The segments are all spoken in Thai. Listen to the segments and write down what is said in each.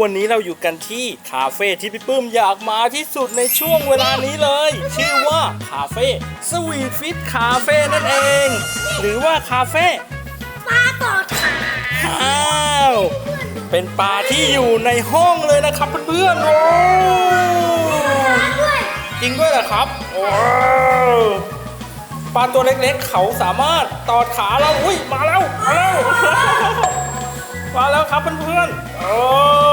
วันนี้เราอยู่กันที่คาเฟ่ที่พี่ปื้มอยากมาที่สุดในช่วงเวลานี้เลย ชื่อว่าคาเฟ่สวีทฟิตคาเฟ่นั่นเอง หรือว่าคาเฟ่ปลาต่อขาอ้าวเป็นปลาที่อยู่ในห้องเลยนะครับเพื่อนๆโอ้ด้วยจริงด้วยเหรอครับโอ้ปลาตัวเล็กๆ เขาสามารถตอดขาเราอุ้ยมาแล้วมาแล้วมาแล้วครับเพื่อนๆโอ้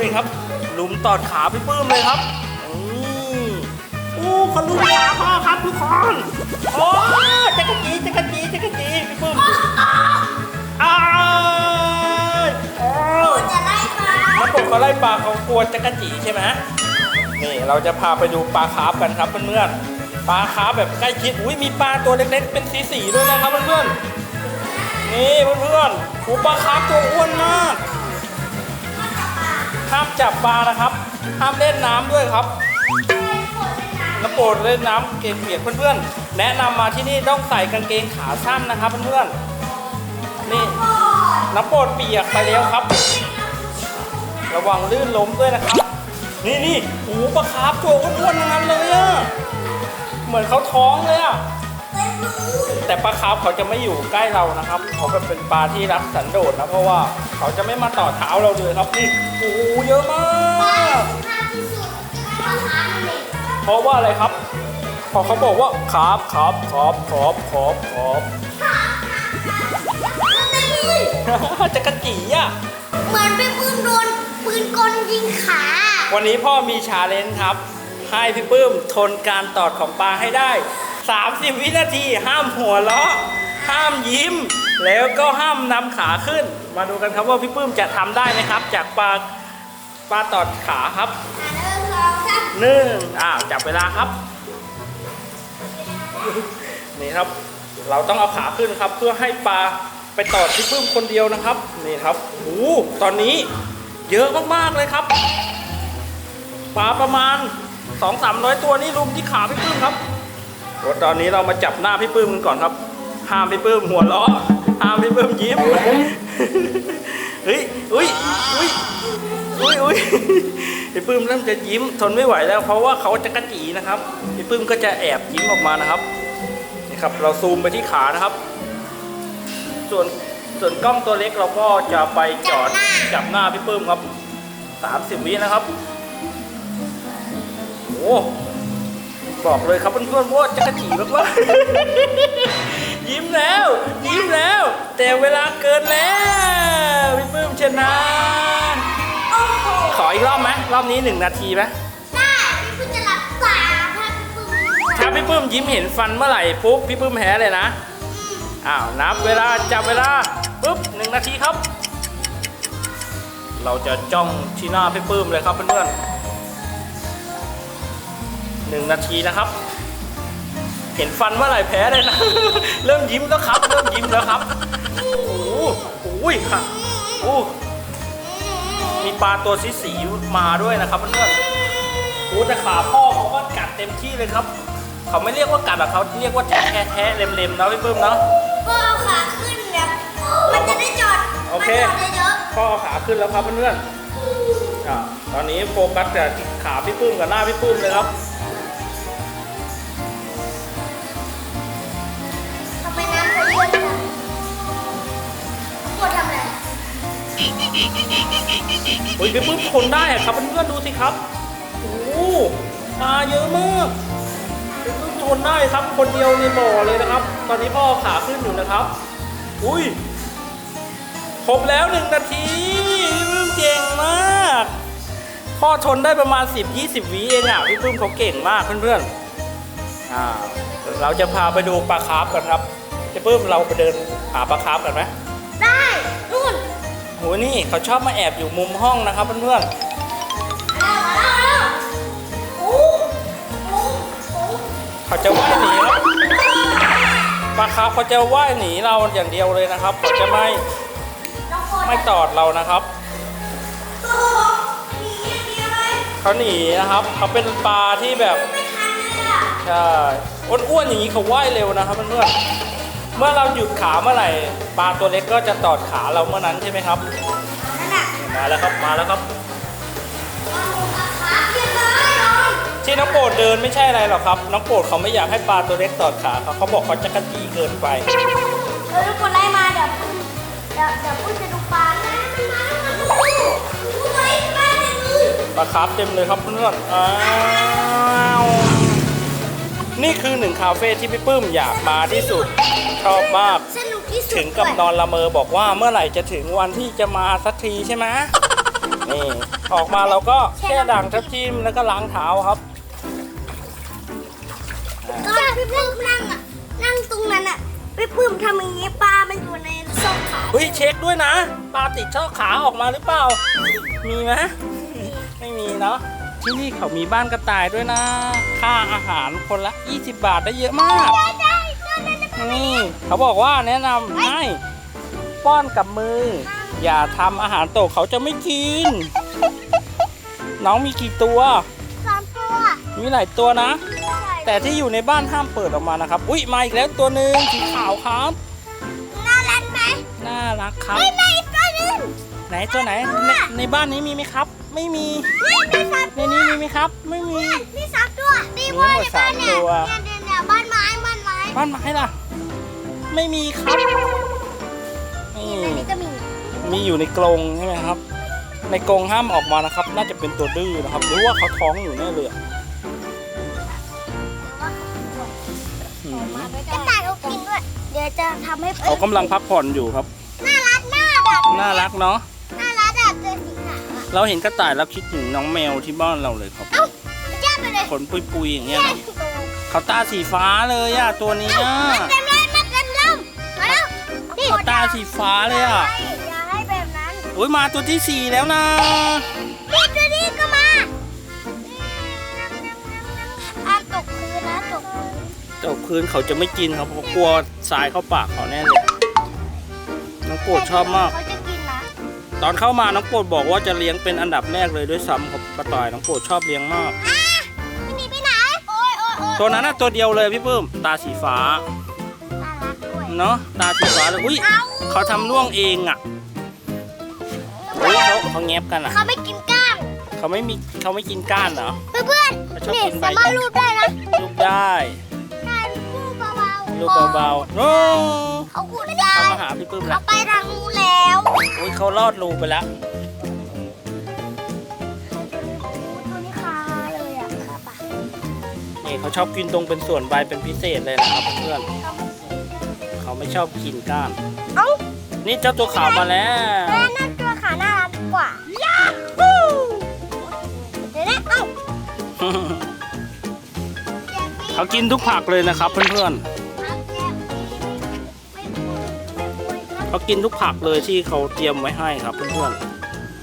นี่ครับหลุมตอดขาพี่ปื้มเลยครับนี่โอ้คนลุมขาพ่อครับทุกคนโอ้จักรจีจักรจีจักรจีพี่ปื้มอ้ายโอ้จะไล่ปลาแล้วผมเขาไล่ปลาเขากลัวจักรจีใช่ไหมนี่เราจะพาไปดูปลาคาร์ฟกันครับเพื่อนๆปลาคาร์ฟแบบใกล้ชิดอุ้ยมีปลาตัวเล็กๆเป็นสีๆด้วยนะครับเพื่อนๆนี่เพื่อนๆหูปลาคาร์ฟตัวอ้วนมาก ห้ามจับปลานะครับ ห้ามเล่นน้ำด้วยครับน้ำโปรดเล่นน้ำเกงเปียกเพื่อนๆ แนะนำมาที่นี่ต้องใส่กางเกงขาสั้นนะครับเพื่อนๆ นี่น้ำโปรดเปียกไปแล้วครับ ระวังลื่นล้มด้วยนะครับ นี่นี่หูปลาคาร์ฟตัวอ้วนๆทั้งนั้นเลยอะเหมือนเขาท้องเลยอะ แต่ปลาคาร์ฟเขาจะไม่อยู่ใกล้เรานะครับเขาก็เป็นปลาที่รักสันโดษนะ เพราะว่าเขาจะไม่มาต่อเท้าเราเลยครับนี่โอ้โหเยอะมาก เพราะว่าอะไรครับ พอเขาบอกว่าครับครับครับครับครับครับจะกระจีอะเหมือนไปปืนโดนปืนกลยิงขา วันนี้พ่อมีชาเลนจ์ครับ ให้พี่ปื้มทนการตอดของปลาให้ได้ 30 วินาทีห้ามหัวเราะห้ามยิ้ม แล้วก็ห้ามนำขาขึ้น มาดูกันครับว่าพี่ปื้มจะทำได้ไหมครับ จากปลาปลาตอดขาครับอะเริ่มสองสามหนึ่งอ้าวจับเวลาครับ นี่ครับ เราต้องเอาขาขึ้นครับ เพื่อให้ปลาไปตอดพี่ปื้มคนเดียวนะครับ นี่ครับโอ้โหตอนนี้เยอะมากๆเลยครับปลาประมาณ 2 3 0 0 ตัวนี่รุมที่ขาพี่ปื้มครับโอ้ ตอนนี้เรามาจับหน้าพี่ปื้มกันก่อนครับ ห้ามพี่ปื้มหัวเราะห้ามพี่ปื้มยิ้มเฮ้ยอุ้ยอุ้ยอุ้ยอุ้ยพี่ปื้มเริ่มจะยิ้มทนไม่ไหวแล้ว เพราะว่าเขาจะกระจีนะครับพี่ปื้มก็จะแอบยิ้มออกมานะครับนี่ครับ เราซูมไปที่ขานะครับ ส่วนส่วนกล้องตัวเล็กเราก็จะไปจอดจับหน้าพี่ปื้มครับ30วินะครับโอ้ บอกเลยครับเพื่อนๆว่าจะกระจีมากว่ายิ้มแล้ว ยิ้มแล้ว แต่เวลาเกินแล้วพี่ปื้มชนะโอ้โหขออีกรอบไหมรอบนี้หนึ่งนาทีไหมได้พี่ปืนจะหลับตาถ้าพี่ปืนถ้าพี่ปื้มยิ้มเห็นฟันเมื่อไหร่ปุ๊บพี่ปื้มแพ้เลยนะอ้าวนับเวลาจับเวลาปุ๊บหนึ่งนาทีครับ เราจะจ้องที่หน้าพี่ปื้มเลยครับเพื่อนๆ หนึ่งนาทีนะครับ เห็นฟันเมื่อไหร่แพ้เลยนะ เริ่มยิ้มแล้วครับ เริ่มยิ้มแล้วครับ โอ้โหโอ้ยค่ะโอ้มีปลาตัวสีสีๆมาด้วยนะครับเพื่อนๆโอ้แต่ขาพ่อเขาก็กัดเต็มที่เลยครับ เขาไม่เรียกว่ากัดหรอกเขาเรียกว่าแทะแทะแทะเล็มๆนะพี่ปื้มเนาะก็เอาขาขึ้นเนี่ยมันจะได้จอดโอเคมันจอดได้เยอะพ่อเอาขาขึ้นแล้วครับเพื่อนๆอ่าตอนนี้โฟกัสแต่ขาพี่ปื้มกับหน้าพี่ปื้มเลยครับ เฮ้ยพี่ปื้มทนได้อะครับเพื่อนๆดูสิครับโอ้ปลาเยอะมากพี่ปื้มทนได้ครับคนเดียวในบ่อเลยนะครับ ตอนนี้พ่อขาขึ้นอยู่นะครับ อุ้ยครบแล้วหนึ่งนาทีพี่ปื้มเก่งมากพ่อทนได้ประมาณ 10-20วิเองอะพี่ปื้มเขาเก่งมากเพื่อนๆอ่าเราจะพาไปดูปลาคาร์ฟกันครับพี่ปื้มเราไปเดินหาปลาคาร์ฟกันไหม โหนี่เขาชอบมาแอบอยู่มุมห้องนะครับเพื่อนเอาเอาเอาโอ้โอ้โอ้ๆเขาจะว่ายหนีครับปลาคาร์ฟเขาจะว่ายหนีเราอย่างเดียวเลยนะครับเขาจะไม่ไม่ตอดเรานะครับโอ้หนีอย่างเดียวเลยเขาหนีนะครับเขาเป็นปลาที่แบบใช่อ้วนๆอย่างนี้เขาว่ายเร็วนะครับเพื่อนๆ เมื่อเราหยุดขาเมื่อไหร่ปลาตัวเล็กก็จะตอดขาเราเมื่อนั้นใช่ไหมครับมาแล้วครับมาแล้วครับที่น้องโปรดเดินไม่ใช่อะไรหรอกครับ น้องโปรดเขาไม่อยากให้ปลาตัวเล็กตอดขาเขาเขาบอกเขาจะกระจี้เกินไป เออทุกคนไล่มาเดี๋ยวเดี๋ยวเดี๋ยวพูดจะดูปลาปลาคาร์ฟเต็มเลยครับเพื่อนอ้าวนี่คือหนึ่งคาเฟ่ที่พี่ปื้มอยากมาที่สุด ชอบมาก สนุกที่สุดถึงกับนอนละเมอบอกว่าเมื่อไหร่จะถึงวันที่จะมาสักทีใช่ไหมนี่ออกมาเราก็แค่ด่างทับทิมแล้วก็ล้างเท้าครับก็พี่ปื้มนั่งอะนั่งตรงนั้นอะพี่ปื้มทำอย่างนี้ปลามันอยู่ในซอกขาเฮ้ยเช็คด้วยนะปลาติดช่อขาออกมาหรือเปล่า มีไหมไม่มีเนาะที่นี่เขามีบ้านกระต่ายด้วยนะ ค่าอาหารคนละ 20 บาทได้เยอะมากได้ได้ได้ได้ นี่เขาบอกว่าแนะนำให้ป้อนกับมือ อย่าทำอาหารตกเขาจะไม่กิน น้องมีกี่ตัวสามตัว มีหลายตัวนะ แต่แต่ที่อยู่ในบ้านห้ามเปิดออกมานะครับ อุ้ยมาอีกแล้วตัวหนึ่งสีขาวครับ น่ารักไหมน่ารักครับ ไม่ไม่อีกตัวหนึงไหนตัวไหนในในบ้านนี้มีไหมครับ ไม่มีนี่มีสามในนี้มีไหมครับ ไม่มี มีสามตัวนี่มีว่าทั้งหมดในบ้านเนี่ยสามตัว เนี่ยเนี่ยเนี่ยบ้านไม้บ้านไม้บ้านไม้ล่ะ ไม่มีครับนี่ในนี้ก็มีมีอยู่ในกรงใช่ไหมครับ ในกรงห้ามออกมานะครับ น่าจะเป็นตัวดื้อนะครับ หรือว่าเขาท้องอยู่แน่เลยอะอืมกระต่ายเขากินด้วย เดี๋ยวจะทำให้เขากำลังพักผ่อนอยู่ครับ น่ารักน่าแบบน่ารักเนาะ น่ารักแบบตัวสีขาวอะเราเห็นกระต่ายแล้วคิดถึงน้องแมวที่บ้านเราเลยครับ เอ้าแย่ไปเลยขนปุยๆอย่างเงี้ยแย่นะตัวเขาตาสีฟ้าเลยอะตัวนี้อะมันเต็มเลยมันเต็ม ตาสีฟ้าเลยอะอย่าให้แบบนั้นอุ้ยมาตัวที่สี่แล้วนะนี่ตัวนี้ก็มาอะตกพื้นนะตกพื้นแต่คืนเขาจะไม่กินครับเพราะกลัวทรายเข้าปากเขาแน่เลยน้องโปรดชอบมาก เขาจะกินนะตอนเข้ามาน้องโปรดบอกว่าจะเลี้ยงเป็นอันดับแรกเลยด้วยซ้ำครับกระต่ายน้องโปรดชอบเลี้ยงมาก อะไม่หนีไปไหนโอ้ยโอ้ยโอ้ยตัวนั้นน่ะตัวเดียวเลยพี่ปื้มตาสีฟ้าน่ารักด้วย เนาะตาสีฟ้าเลยอุ้ยเอาเขาทำร่วงเองอะอุ้ยเขาเขาแงบกันอะเขาไม่กินก้างเขาไม่มีเขาไม่กินก้านเหรอเพื่อนเพื่อนเขาชอบนี่กินใบสามารถรูปได้นะลูกได้ได้รูปเบาๆลูกเบาๆโอ้เขาขุดได้เขามาหาพี่ปื้มเขาแล้วไปทางนู้นแล้วอุ้ยเขาลอดรูไปแล้วตัวนี้คาเลยอะครับปะนี่เขาชอบกินตรงเป็นส่วนใบเป็นพิเศษเลยนะครับเพื่อนๆเขา ไม่ชอบกินก้าน เอ้านี่เจ้าตัวขาวมาแล้ว แม่นั่นตัวขาน่ารักกว่าย่าฮู้เดี๋ยวนะเอ้าเขากินทุกผักเลยนะครับเพื่อนๆเขากินทุกผักเลยที่เขาเตรียมไว้ให้ครับเพื่อน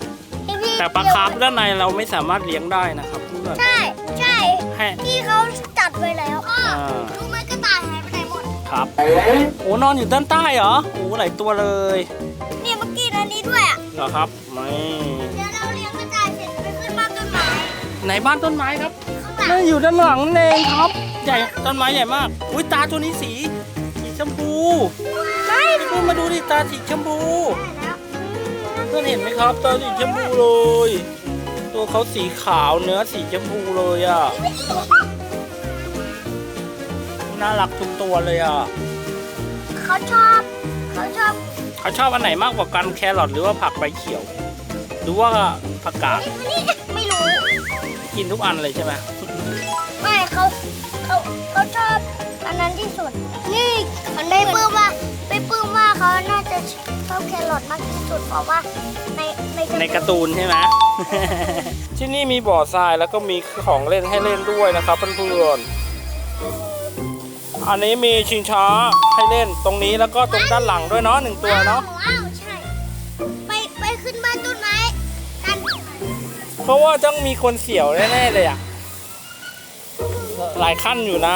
ๆแต่ปลาคาร์ฟด้านในเราไม่สามารถเลี้ยงได้นะครับเพื่อนใช่ใช่ให้ที่เขาจัดไว้แล้วอ้ออ่า รู้ไหมก ครับโอ้นอนอยู่ด้านใต้เหรอโอ้หลายตัวเลยเนี่ยเมื่อกี้อันนี้ด้วยอะเหรอครับไม่เดี๋ยวเราเลี้ยงกระต่ายเสร็จไปขึ้นบ้านต้นไม้ไหนบ้านต้นไม้ครับข้างหลันั่งนอยู่ด้านหลังนั่นเองครับ ใหญ่ต้นไม้ใหญ่มาก อุ้ยตาตัวนี้สีสีชมพูไม่พี่ปุ้ยมาดูดิตาสีชมพูแล้วเพื่อนเห็นไหมครับตาสีชมพูเลย ตัวเขาสีขาวเนื้อสีชมพูเลยอะ น่ารักทุกตัวเลยอะเขาชอบเขาชอบเขาชอบอันไหนมากกว่ากันแครอทหรือว่าผักใบเขียว หรือว่าผักกาดนี่ไม่รู้กินทุกอันเลยใช่ไหมไม่เขาเขาเขาชอบอันนั้นที่สุด นี่มันไม่ปลื้มว่าไม่ปลื้มว่าเขาน่าจะชอบแครอทมากที่สุดเพราะว่าในในในการ์ตูนใช่ไหมที่นี่มีบ่อทรายแล้วก็มีของเล่นให้เล่นด้วยนะครับเพื่อนๆ อันนี้มีชิงช้าให้เล่นตรงนี้แล้วก็ตรงด้านหลังด้วยเนาะหนึ่งตัวเนาะว้าวใช่ ไปไปขึ้นบ้านต้นไม้กันเพราะว่าต้องมีคนเสี่ยวแน่ๆเลยอะหลายขั้นอยู่นะ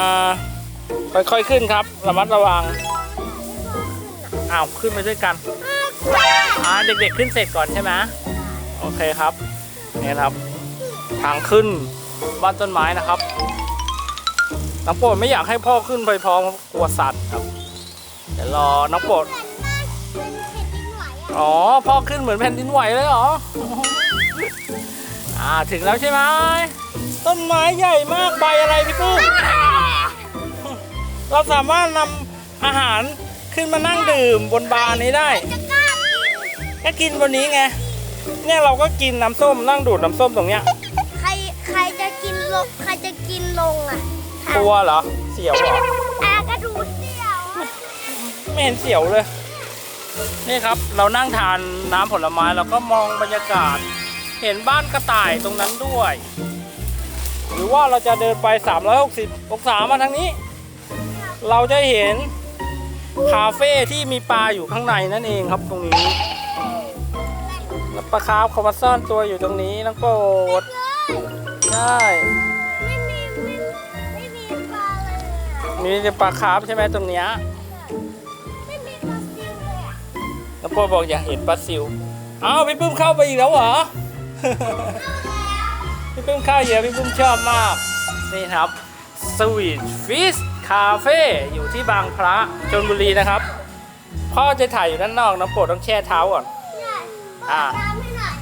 ค่อยๆขึ้นครับ ระมัดระวังอ้าวขึ้นไปด้วยกันอ่าเด็กๆขึ้นเสร็จก่อนใช่ไหมโอเคครับนี่นะครับ ทางขึ้นบ้านต้นไม้นะครับ น้องโปรดไม่อยากให้พ่อขึ้นไปพร้อมกลัวสัตว์ครับ เดี๋ยวรอน้องโปรดเป็นแผ่นดินไหวอะอ๋อ พ่อขึ้นเหมือนแผ่นดินไหวเลยเหรอ อ่า ถึงแล้วใช่ไหมใต้นไม้ใหญ่มากใบอะไรพี่ปุ้มเราสามารถนำอาหารขึ้นมานั่งดื่มบนบาร์นี้ได้จะกล้ากินก็กินบนนี้ไง เนี่ยเราก็กินน้ำส้มนั่งดูดน้ำส้มตรงเนี้ย ใครใครจะกินลงใครจะกินลงอะ กลัวเหรอ เสียวเหรอ อะก็ดูเสี่ยวอะไม่เห็นเสียวเลย นี่ครับเรานั่งทานน้ำผลไม้เราก็มองบรรยากาศ เห็นบ้านกระต่ายตรงนั้นด้วย หรือว่าเราจะเดินไป 360 องศามาทางนี้ เราจะเห็นคาเฟ่ที่มีปลาอยู่ข้างในนั่นเองครับตรงนี้แล้วปลาคาร์ฟเขามาซ่อนตัวอยู่ตรงนี้น้องโปรดเลยใช่ มีแต่ปลาคาร์ฟใช่ไหมตรงเนี้ยไม่มีปลาซิวเลยอะน้องโปรดบอกอยากเห็นปลาซิวอ้าวพี่ปื้มเข้าไปอีกแล้วเหรอ พี่ปื้มเข้าเยอะพี่ปื้มชอบมาก นี่ครับ Sweet Fish Cafe อยู่ที่บางพระชลบุรีนะครับ พ่อจะถ่ายอยู่ด้านนอกน้องโปรดต้องแช่เท้าก่อนเนี่ยอ่าเปิดน้ำให้หน่อย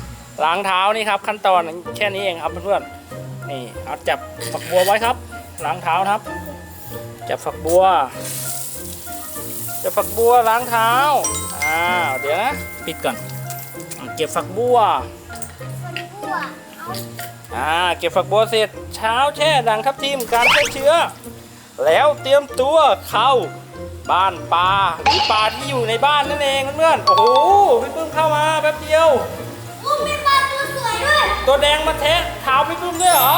ล้างเท้านี่ครับขั้นตอนแค่นี้เองครับเพื่อนๆนี่เอาจับฝักบัวไว้ครับล้างเท้านะครับ จับฝักบัวจับฝักบัวล้างเท้าอ้าวเดี๋ยวนะปิดก่อนอะเก็บฝักบัวคนบัวเอาอ่าเก็บฝักบัวเสร็จเช้าแช่ดังทับทิมการแช่เชื้อ แล้วเตรียมตัวเข้าบ้านปลาหรือปลาที่อยู่ในบ้านนั่นเองเพื่อนๆโอ้โหพี่ปื้มเข้ามาแป๊บเดียวอุ้มมีปลาตัวสวยด้วยตัวแดงมาแทะเท้าพี่ปื้มด้วยเหรอ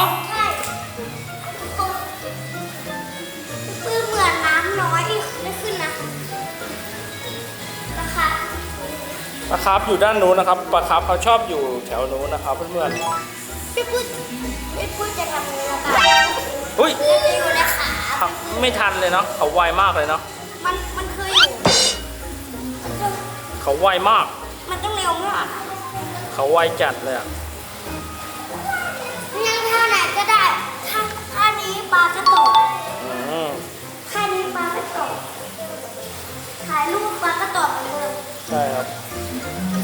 ปลาคาร์ฟอยู่ด้านนู้นนะครับปลาคาร์ฟเขาชอบอยู่แถวนู้นนะครับเพื่อนพี่ปุ้ยพี่ปุ้ยจะทำยังไงนะคะๆอุ้ยมันจะอยู่ในขาทำไม่ทันเลยเนาะเขาไวมากเลยเนาะมันมันเคยอยู่มันต้องเขาไวมาก มันต้องเร็วมากเขาไวจัดเลยอะ ยังท่าไหนก็ได้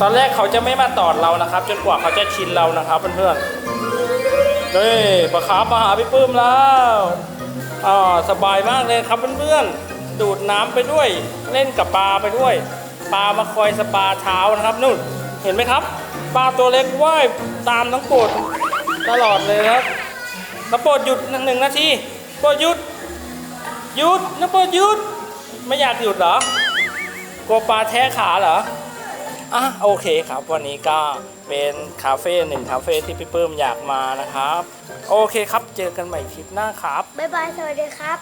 ตอนแรกเขาจะไม่มาตอดเรานะครับ จนกว่าเขาจะชินเรานะครับเพื่อนๆเฮ้ยปลาคาร์ฟมาหาพี่ปื้มแล้วอ่าสบายมากเลยครับเพื่อนๆดูดน้ำไปด้วย เล่นกับปลาไปด้วย ปลามาคอยสปาเท้านะครับนู่นเห็นไหมครับ ปลาตัวเล็กว่ายตามน้องโปรดตลอดเลยครับน้องโปรดหยุดหนึ่งนาทีโปรดหยุดหยุดน้องโปรดหยุด ไม่อยากหยุดเหรอกลัวปลาแท้ขาเหรอ อะโอเคครับ วันนี้ก็เป็นคาเฟ่หนึ่งคาเฟ่ที่พี่เพิ่มอยากมานะครับ โอเคครับ เจอกันใหม่คลิปหน้าครับ บ๊ายบาย สวัสดีครับ